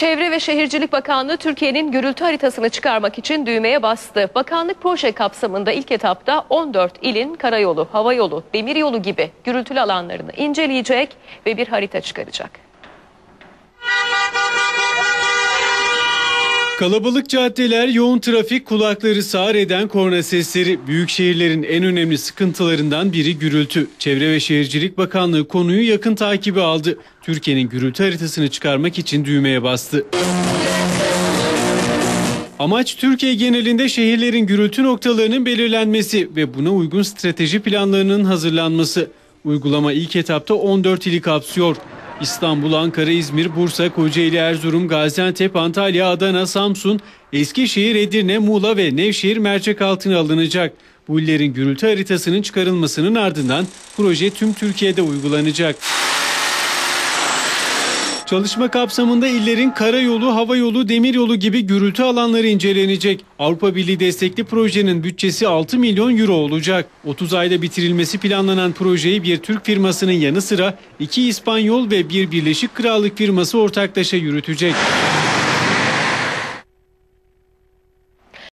Çevre ve Şehircilik Bakanlığı Türkiye'nin gürültü haritasını çıkarmak için düğmeye bastı. Bakanlık proje kapsamında ilk etapta 14 ilin karayolu, havayolu, demiryolu gibi gürültülü alanlarını inceleyecek ve bir harita çıkaracak. Kalabalık caddeler, yoğun trafik, kulakları sağır eden korna sesleri. Büyük şehirlerin en önemli sıkıntılarından biri gürültü. Çevre ve Şehircilik Bakanlığı konuyu yakın takibi aldı. Türkiye'nin gürültü haritasını çıkarmak için düğmeye bastı. Amaç Türkiye genelinde şehirlerin gürültü noktalarının belirlenmesi ve buna uygun strateji planlarının hazırlanması. Uygulama ilk etapta 14 ili kapsıyor. İstanbul, Ankara, İzmir, Bursa, Kocaeli, Erzurum, Gaziantep, Antalya, Adana, Samsun, Eskişehir, Edirne, Muğla ve Nevşehir mercek altına alınacak. Bu illerin gürültü haritasının çıkarılmasının ardından proje tüm Türkiye'de uygulanacak. Çalışma kapsamında illerin karayolu, havayolu, demiryolu gibi gürültü alanları incelenecek. Avrupa Birliği destekli projenin bütçesi 6 milyon euro olacak. 30 ayda bitirilmesi planlanan projeyi bir Türk firmasının yanı sıra iki İspanyol ve bir Birleşik Krallık firması ortaklaşa yürütecek.